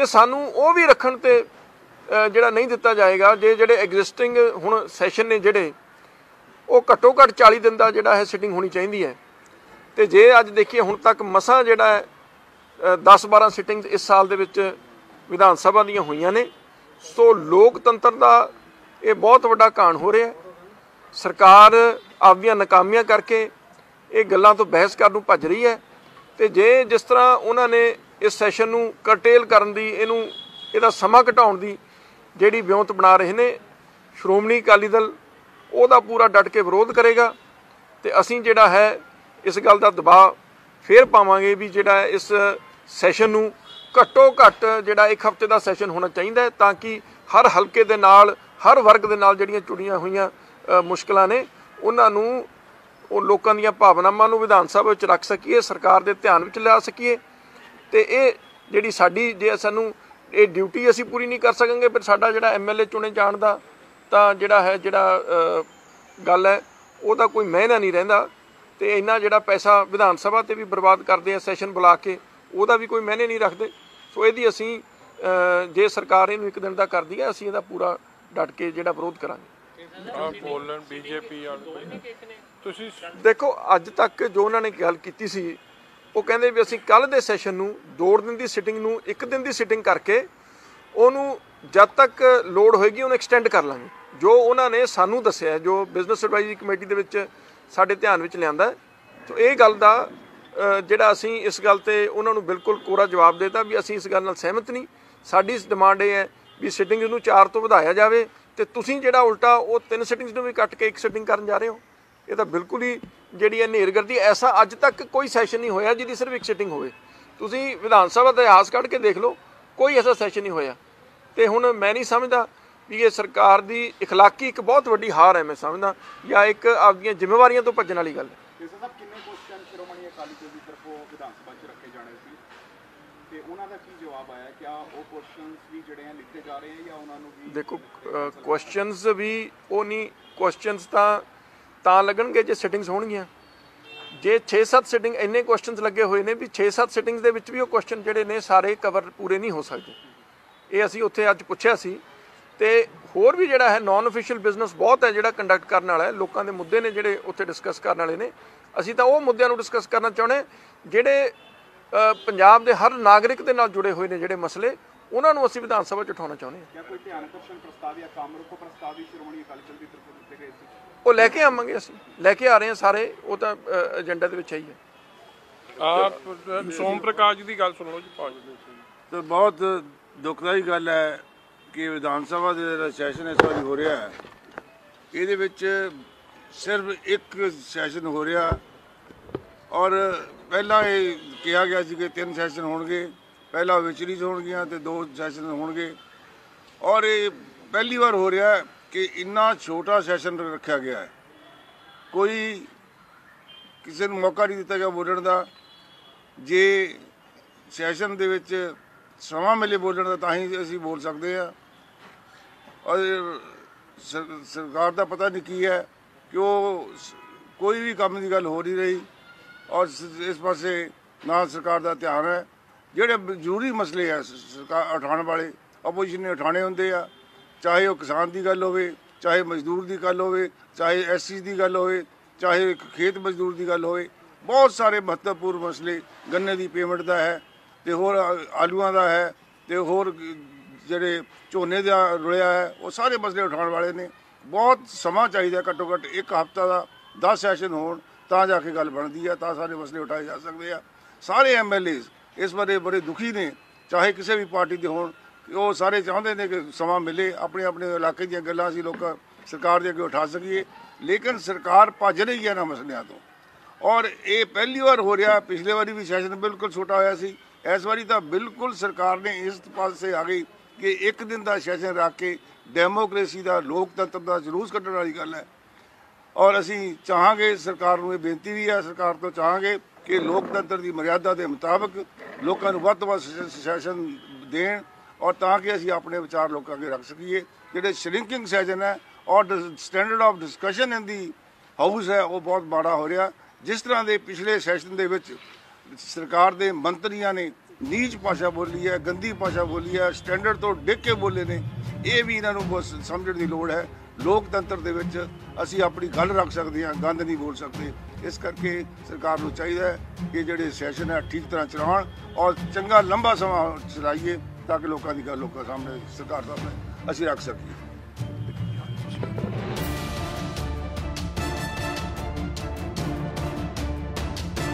ਜੇ ਸਾਨੂੰ ਉਹ ਵੀ ਰੱਖਣ ਤੇ ਜਿਹੜਾ ਨਹੀਂ ਦਿੱਤਾ ਜਾਏਗਾ, ਜੇ ਜਿਹੜੇ ਐਗਜ਼ਿਸਟਿੰਗ ਹੁਣ ਸੈਸ਼ਨ ਨੇ ਜਿਹੜੇ, ਉਹ ਘੱਟੋ ਘੱਟ 40 ਦਿਨ ਦਾ ਜਿਹੜਾ ਹੈ ਸਿਟਿੰਗ ਹੋਣੀ ਚਾਹੀਦੀ ਹੈ। ਤੇ ਜੇ ਅੱਜ ਦੇਖੀਏ ਹੁਣ ਤੱਕ ਮਸਾਂ ਜਿਹੜਾ ਹੈ 10-12 ਸਿਟਿੰਗਸ ਇਸ ਸਾਲ ਦੇ ਵਿੱਚ ਵਿਧਾਨ ਸਭਾ ਦੀਆਂ ਹੋਈਆਂ ਨੇ। ਸੋ ਲੋਕਤੰਤਰ ਦਾ ਇਹ ਬਹੁਤ ਵੱਡਾ ਘਾਣ ਹੋ ਰਿਹਾ ਹੈ। ਸਰਕਾਰ ਆਪਦੀਆਂ ਨਾਕਾਮੀਆਂ ਕਰਕੇ ਇਹ ਗੱਲਾਂ ਤੋਂ ਬਹਿਸ ਕਰਨ ਨੂੰ ਭੱਜ ਰਹੀ ਹੈ। ਤੇ ਜੇ ਜਿਸ ਤਰ੍ਹਾਂ ਉਹਨਾਂ ਨੇ ਇਸ ਸੈਸ਼ਨ ਨੂੰ ਕਰਟੇਲ ਕਰਨ ਦੀ ਇਹਨੂੰ ਇਹਦਾ ਸਮਾਂ ਘਟਾਉਣ ਦੀ ਜਿਹੜੀ ਵਿਉਂਤ ਬਣਾ ਰਹੇ ਨੇ ਸ਼੍ਰੋਮਣੀ ਅਕਾਲੀ ਦਲ ਉਹਦਾ ਪੂਰਾ ਡਟ ਕੇ ਵਿਰੋਧ ਕਰੇਗਾ ਤੇ ਅਸੀਂ ਜਿਹੜਾ ਹੈ ਇਸ ਗੱਲ ਦਾ ਦਬਾਅ ਫੇਰ ਪਾਵਾਂਗੇ ਵੀ ਜਿਹੜਾ ਇਸ ਸੈਸ਼ਨ ਨੂੰ ਘੱਟੋ ਘੱਟ ਜਿਹੜਾ ਇੱਕ ਹਫ਼ਤੇ ਦਾ ਸੈਸ਼ਨ ਹੋਣਾ ਚਾਹੀਦਾ ਹੈ ਤਾਂ ਕਿ ਹਰ ਹਲਕੇ ਦੇ ਨਾਲ ਹਰ ਵਰਗ ਦੇ ਨਾਲ ਜਿਹੜੀਆਂ ਜੁੜੀਆਂ ਹੋਈਆਂ ਅ, ਮੁਸ਼ਕਲਾਂ ਨੇ ਉਹਨਾਂ ਨੂੰ ਉਹ ਲੋਕਾਂ ਦੀਆਂ ਭਾਵਨਾਵਾਂ ਨੂੰ ਵਿਧਾਨ ਸਭਾ ਵਿੱਚ ਰੱਖ ਸਕੀਏ ਸਰਕਾਰ ਦੇ ਧਿਆਨ ਵਿੱਚ ਲਿਆ ਸਕੀਏ। ਤੇ ਇਹ ਜਿਹੜੀ ਸਾਡੀ ਜੇ ਸਾਨੂੰ ਇਹ ਡਿਊਟੀ ਅਸੀਂ ਪੂਰੀ ਨਹੀਂ ਕਰ ਸਕਾਂਗੇ ਫਿਰ ਸਾਡਾ ਜਿਹੜਾ ਐਮਐਲਏ ਚੁਣੇ ਜਾਣ ਦਾ ਤਾਂ ਜਿਹੜਾ ਹੈ ਜਿਹੜਾ ਗੱਲ ਹੈ ਉਹਦਾ ਕੋਈ ਮਹਿਨਾ ਨਹੀਂ ਰਹਿੰਦਾ। ਤੇ ਇੰਨਾ ਜਿਹੜਾ ਪੈਸਾ ਵਿਧਾਨ ਸਭਾ ਤੇ ਵੀ ਬਰਬਾਦ ਕਰਦੇ ਆ ਸੈਸ਼ਨ ਬੁਲਾ ਕੇ ਉਹਦਾ ਵੀ ਕੋਈ ਮਹਿਨੇ ਨਹੀਂ ਰੱਖਦੇ। ਸੋ ਇਹਦੀ ਅਸੀਂ ਜੇ ਸਰਕਾਰ ਇਹਨੂੰ ਇੱਕ ਦਿਨ ਦਾ ਕਰਦੀ ਹੈ ਅਸੀਂ ਇਹਦਾ ਪੂਰਾ ਡਟ ਕੇ ਜਿਹੜਾ ਵਿਰੋਧ ਕਰਾਂਗੇ। ਬੀਜੇਪੀ ਤੁਸੀਂ ਦੇਖੋ ਅੱਜ ਤੱਕ ਜੋ ਉਹਨਾਂ ਨੇ ਗੱਲ ਕੀਤੀ ਸੀ ਉਹ ਕਹਿੰਦੇ ਵੀ ਅਸੀਂ ਕੱਲ ਦੇ ਸੈਸ਼ਨ ਨੂੰ ਦੋ ਦਿਨ ਦੀ ਸਿਟਿੰਗ ਨੂੰ ਇੱਕ ਦਿਨ ਦੀ ਸਿਟਿੰਗ ਕਰਕੇ ਉਹਨੂੰ ਜਦ ਤੱਕ ਲੋਡ ਹੋਏਗੀ ਉਹਨੂੰ ਐਕਸਟੈਂਡ ਕਰ ਲਾਂਗੇ। ਜੋ ਉਹਨਾਂ ਨੇ ਸਾਨੂੰ ਦੱਸਿਆ, ਜੋ ਬਿਜ਼ਨਸ ਐਡਵਾਈਜ਼ਰੀ ਕਮੇਟੀ ਦੇ ਵਿੱਚ ਸਾਡੇ ਧਿਆਨ ਵਿੱਚ ਲਿਆਂਦਾ ਸੋ ਇਹ ਗੱਲ ਦਾ ਜਿਹੜਾ ਅਸੀਂ ਇਸ ਗੱਲ ਤੇ ਉਹਨਾਂ ਨੂੰ ਬਿਲਕੁਲ ਕੋਰਾ ਜਵਾਬ ਦੇਤਾ ਵੀ ਅਸੀਂ ਇਸ ਗੱਲ ਨਾਲ ਸਹਿਮਤ ਨਹੀਂ। ਸਾਡੀ ਡਿਮਾਂਡ ਇਹ ਹੈ ਵੀ ਸਿਟਿੰਗ ਨੂੰ 4 ਤੋਂ ਵਧਾਇਆ ਜਾਵੇ ਤੇ ਤੁਸੀਂ ਜਿਹੜਾ ਉਲਟਾ ਉਹ ਤਿੰਨ ਸਿਟਿੰਗਸ ਨੂੰ ਵੀ ਕੱਟ ਕੇ ਇੱਕ ਸਿਟਿੰਗ ਕਰਨ ਜਾ ਰਹੇ ਹੋ। ਇਹ ਤਾਂ ਬਿਲਕੁਲ ਹੀ ਜਿਹੜੀ ਹੈ ਨੇਰਗਰਦੀ ਐਸਾ ਅੱਜ ਤੱਕ ਕੋਈ ਸੈਸ਼ਨ ਨਹੀਂ ਹੋਇਆ ਜਿਹਦੀ ਸਿਰਫ ਇੱਕ ਸਿਟਿੰਗ ਹੋਵੇ ਤੁਸੀਂ ਵਿਧਾਨ ਸਭਾ ਦਾ ਇਤਿਹਾਸ ਕੱਢ ਕੇ ਦੇਖ ਲਓ ਕੋਈ ਐਸਾ ਸੈਸ਼ਨ ਨਹੀਂ ਹੋਇਆ ਤੇ ਹੁਣ ਮੈਂ ਨਹੀਂ ਸਮਝਦਾ ਵੀ ਇਹ ਸਰਕਾਰ ਦੀ اخلاقی ਇੱਕ ਬਹੁਤ ਵੱਡੀ ਹਾਰ ਹੈ ਮੈਂ ਸਮਝਦਾ ਜਾਂ ਇੱਕ ਆਪਦੀਆਂ ਜ਼ਿੰਮੇਵਾਰੀਆਂ ਤੋਂ ਭੱਜਣ ਵਾਲੀ ਗੱਲ ਹੈ ਕੇਸਰ ਸਾਹਿਬ ਕਿੰਨੇ ਕੁਐਸਚਨ ਸ਼੍ਰੋਮਣੀ ਅਕਾਲੀ ਦਲ ਦੀ ਤਰਫੋਂ ਵਿਧਾਨ ਸਭਾ 'ਚ ਰੱਖੇ ਜਾਣੇ ਸੀ ਤੇ ਉਹਨਾਂ ਦਾ ਕੀ ਜਵਾਬ ਆਇਆ ਕਿਆ ਉਹ ਕੁਐਸਚਨਸ ਵੀ ਜਿਹੜੇ ਆ ਲਿਖੇ ਜਾ ਰਹੇ ਆ ਜਾਂ ਉਹਨਾਂ ਨੂੰ ਵੀ ਦੇਖੋ ਕੁਐਸਚਨਸ ਵੀ ਉਹ ਨਹੀਂ ਕੁਐਸਚਨਸ ਤਾਂ ਤਾਂ ਲੱਗਣਗੇ ਜੇ ਸਿਟਿੰਗਸ ਹੋਣਗੀਆਂ। ਜੇ 6-7 ਸਿਟਿੰਗ ਇੰਨੇ ਕੁਐਸਚਨਸ ਲੱਗੇ ਹੋਏ ਨੇ ਵੀ 6-7 ਸਿਟਿੰਗਸ ਦੇ ਵਿੱਚ ਵੀ ਉਹ ਕੁਐਸਚਨ ਜਿਹੜੇ ਨੇ ਸਾਰੇ ਕਵਰ ਪੂਰੇ ਨਹੀਂ ਹੋ ਸਕਦੇ। ਇਹ ਅਸੀਂ ਉੱਥੇ ਅੱਜ ਪੁੱਛਿਆ ਸੀ। ਤੇ ਹੋਰ ਵੀ ਜਿਹੜਾ ਹੈ ਨਾਨ ਅਫੀਸ਼ੀਅਲ ਬਿਜ਼ਨਸ ਬਹੁਤ ਹੈ ਜਿਹੜਾ ਕੰਡਕਟ ਕਰਨ ਵਾਲਾ ਹੈ। ਲੋਕਾਂ ਦੇ ਮੁੱਦੇ ਨੇ ਜਿਹੜੇ ਉੱਥੇ ਡਿਸਕਸ ਕਰਨ ਵਾਲੇ ਨੇ। ਅਸੀਂ ਤਾਂ ਉਹ ਮੁੱਦਿਆਂ ਨੂੰ ਡਿਸਕਸ ਕਰਨਾ ਚਾਹੁੰਦੇ ਜਿਹੜੇ ਪੰਜਾਬ ਦੇ ਹਰ ਨਾਗਰਿਕ ਦੇ ਨਾਲ ਜੁੜੇ ਹੋਏ ਨੇ ਜਿਹੜੇ ਮਸਲੇ, ਉਹਨਾਂ ਨੂੰ ਅਸੀਂ ਵਿਧਾਨ ਸਭਾ 'ਚ ਉਠਾਉਣਾ ਚਾਹੁੰਦੇ ਹਾਂ। ਜਾਂ ਕੋਈ ਧਿਆਨ ਆਕਰਸ਼ਣ ਪ੍ਰਸਤਾਵ ਜਾਂ ਕੰਮ ਪ੍ਰਸਤਾਵ ਵੀ ਸ਼੍ਰੋਮਣੀ ਅਕਾਲੀ ਦਲ ਦੀ ਤਰਫੋਂ ਦਿੱਤੇ ਗਏ ਸੀ। ਉਹ ਲੈ ਕੇ ਆਵਾਂਗੇ ਅਸੀਂ। ਲੈ ਕੇ ਆ ਰਹੇ ਹਾਂ ਸਾਰੇ ਉਹ ਤਾਂ ਏਜੰਡਾ ਦੇ ਵਿੱਚ ਹੈ ਹੀ ਹੈ। ਆਪ ਸੋਮ ਪ੍ਰਕਾਸ਼ ਜੀ ਦੀ ਗੱਲ ਸੁਣ ਲਓ ਜੀ ਭਾਜੀ ਤਾਂ ਬਹੁਤ ਦੁਖਦਾਈ ਗੱਲ ਹੈ ਕਿ ਵਿਧਾਨ ਸਭਾ ਦੇ ਜਿਹੜਾ ਸੈਸ਼ਨ ਇਸ ਵਾਰੀ ਹੋ ਰਿਹਾ ਹੈ ਇਹਦੇ ਵਿੱਚ ਸਿਰਫ ਇੱਕ ਸੈਸ਼ਨ ਹੋ ਰਿਹਾ। ਔਰ ਪਹਿਲਾਂ ਇਹ ਕਿਹਾ ਗਿਆ ਸੀ ਕਿ ਤਿੰਨ ਸੈਸ਼ਨ ਹੋਣਗੇ ਪਹਿਲਾ ਵਿਚਰੀਜ਼ ਹੋਣਗੀਆਂ ਤੇ ਦੋ ਸੈਸ਼ਨ ਹੋਣਗੇ। ਔਰ ਇਹ ਪਹਿਲੀ ਵਾਰ ਹੋ ਰਿਹਾ ਹੈ ਕਿ ਇੰਨਾ ਛੋਟਾ ਸੈਸ਼ਨ ਰੱਖਿਆ ਗਿਆ ਹੈ। ਕੋਈ ਕਿਸੇ ਨੂੰ ਮੌਕਾ ਨਹੀਂ ਦਿੱਤਾ ਗਿਆ ਬੋਲਣ ਦਾ। ਜੇ ਸੈਸ਼ਨ ਦੇ ਵਿੱਚ ਸਮਾਂ ਮਿਲੇ ਬੋਲਣ ਦਾ, ਤਾਂ ਹੀ ਅਸੀਂ ਬੋਲ ਸਕਦੇ ਆ ਔਰ ਸਰ- ਸਰਕਾਰ ਦਾ ਪਤਾ ਨਹੀਂ ਕੀ ਹੈ ਕਿ ਉਹ ਕੋਈ ਵੀ ਕੰਮ ਦੀ ਗੱਲ ਹੋ ਨਹੀਂ ਰਹੀ। ਔਰ ਇਸ ਪਾਸੇ ਨਾ ਸਰਕਾਰ ਦਾ ਧਿਆਨ ਹੈ। ਜਿਹੜੇ ਜ਼ਰੂਰੀ ਮਸਲੇ ਆ ਸਰਕਾਰ ਉਠਾਉਣ ਵਾਲੇ ਆਪੋਜੀਸ਼ਨ ਨੇ ਉਠਾਣੇ ਹੁੰਦੇ ਆ। ਚਾਹੇ ਉਹ ਕਿਸਾਨ ਦੀ ਗੱਲ ਹੋਵੇ, ਚਾਹੇ ਮਜ਼ਦੂਰ ਦੀ ਗੱਲ ਹੋਵੇ, ਚਾਹੇ ਐਸਸੀ ਦੀ ਗੱਲ ਹੋਵੇ, ਚਾਹੇ ਖੇਤ ਮਜ਼ਦੂਰ ਦੀ ਗੱਲ ਹੋਵੇ, ਬਹੁਤ ਸਾਰੇ ਮਹੱਤਵਪੂਰਨ ਮਸਲੇ ਗੰਨੇ ਦੀ ਪੇਮੈਂਟ ਦਾ ਹੈ ਤੇ ਹੋਰ ਆਲੂਆਂ ਦਾ ਹੈ ਤੇ ਹੋਰ ਜਿਹੜੇ ਝੋਨੇ ਦਾ ਰੁਲਿਆ ਹੈ, ਉਹ ਸਾਰੇ ਮਸਲੇ ਉਠਾਉਣ ਵਾਲੇ ਨੇ। ਬਹੁਤ ਸਮਾਂ ਚਾਹੀਦਾ ਘੱਟੋ ਘੱਟ ਇੱਕ ਹਫ਼ਤਾ ਦਾ 10 ਸੈਸ਼ਨ ਹੋਣ, ਤਾਂ ਜਾ ਕੇ ਗੱਲ ਬਣਦੀ ਹੈ, ਤਾਂ ਸਾਰੇ ਮਸਲੇ ਉਠਾਏ ਜਾ ਸਕਦੇ ਆ। ਸਾਰੇ ਐਮਐਲਏ ਇਸ ਬਾਰੇ ਬੜੇ ਦੁਖੀ ਨੇ, ਚਾਹੇ ਕਿਸੇ ਵੀ ਪਾਰਟੀ ਦੇ ਹੋਣ ਉਹ ਸਾਰੇ ਚਾਹੁੰਦੇ ਨੇ ਕਿ ਸਮਾਂ ਮਿਲੇ, ਆਪਣੇ ਆਪਣੇ ਇਲਾਕੇ ਦੀਆਂ ਗੱਲਾਂ ਅਸੀਂ ਲੋਕਾਂ ਸਰਕਾਰ ਦੇ ਅੱਗੇ ਉਠਾ ਸਕੀਏ। ਲੇਕਿਨ ਸਰਕਾਰ ਭੱਜ ਰਹੀ ਹੈ ਨਾ ਮਸਲਿਆਂ ਤੋਂ। ਔਰ ਇਹ ਪਹਿਲੀ ਵਾਰ ਹੋ ਰਿਹਾ, ਪਿਛਲੇ ਵਾਰੀ ਵੀ ਸੈਸ਼ਨ ਬਿਲਕੁਲ ਛੋਟਾ ਹੋਇਆ ਸੀ। ਇਸ ਵਾਰੀ ਤਾਂ ਬਿਲਕੁਲ ਸਰਕਾਰ ਨੇ ਇਸ ਪਾਸੇ ਆ ਗਈ ਕਿ ਇੱਕ ਦਿਨ ਦਾ ਸੈਸ਼ਨ ਰੱਖ ਕੇ ਡੈਮੋਕ੍ਰੇਸੀ ਦਾ ਲੋਕਤੰਤਰ ਦਾ ਜਲੂਸ ਕੱਢਣ ਵਾਲੀ ਗੱਲ ਹੈ। ਔਰ ਅਸੀਂ ਚਾਹਾਂਗੇ ਸਰਕਾਰ ਨੂੰ ਇਹ ਬੇਨਤੀ ਵੀ ਹੈ, ਸਰਕਾਰ ਤੋਂ ਚਾਹਾਂਗੇ ਕਿ ਲੋਕਤੰਤਰ ਦੀ ਮਰਿਆਦਾ ਦੇ ਮੁਤਾਬਕ ਲੋਕਾਂ ਨੂੰ ਵੱਧ ਤੋਂ ਵੱਧ ਸੈਸ਼ਨ ਦੇਣ। ਔਰ ਤਾਂ ਕਿ ਅਸੀਂ ਆਪਣੇ ਵਿਚਾਰ ਲੋਕਾਂ ਅੱਗੇ ਰੱਖ ਸਕੀਏ। ਜਿਹੜੇ ਸ਼ਰਿੰਕਿੰਗ ਸੈਸ਼ਨ ਹੈ ਔਰ standard of discussion in the house ਹੈ, ਉਹ ਬਹੁਤ ਮਾੜਾ ਹੋ ਰਿਹਾ। ਜਿਸ ਤਰ੍ਹਾਂ ਦੇ ਪਿਛਲੇ ਸੈਸ਼ਨ ਦੇ ਵਿੱਚ ਸਰਕਾਰ ਦੇ ਮੰਤਰੀਆਂ ਨੇ ਨੀਚ ਭਾਸ਼ਾ ਬੋਲੀ ਹੈ, ਗੰਦੀ ਭਾਸ਼ਾ ਬੋਲੀ ਹੈ ਸਟੈਂਡਰਡ ਤੋਂ ਡਿੱਗ ਕੇ ਬੋਲੇ ਨੇ, ਇਹ ਵੀ ਇਹਨਾਂ ਨੂੰ ਬਹੁਤ ਸਮਝਣ ਦੀ ਲੋੜ ਹੈ। ਲੋਕਤੰਤਰ ਦੇ ਵਿੱਚ ਅਸੀਂ ਆਪਣੀ ਗੱਲ ਰੱਖ ਸਕਦੇ ਹਾਂ, ਗੰਦ ਨਹੀਂ ਬੋਲ ਸਕਦੇ। ਇਸ ਕਰਕੇ ਸਰਕਾਰ ਨੂੰ ਚਾਹੀਦਾ ਹੈ ਕਿ ਜਿਹੜੇ ਸੈਸ਼ਨ ਹੈ ਠੀਕ ਤਰ੍ਹਾਂ ਚਲਾਉਣ ਔਰ ਚੰਗਾ ਲੰਬਾ ਸਮਾਂ ਚਲਾਈਏ। ਤਾਂ ਕਿ ਲੋਕਾਂ ਦੀ ਗੱਲ ਲੋਕਾਂ ਸਾਹਮਣੇ ਸਰਕਾਰ ਸਾਹਮਣੇ ਅਸੀਂ ਰੱਖ ਸਕੀਏ।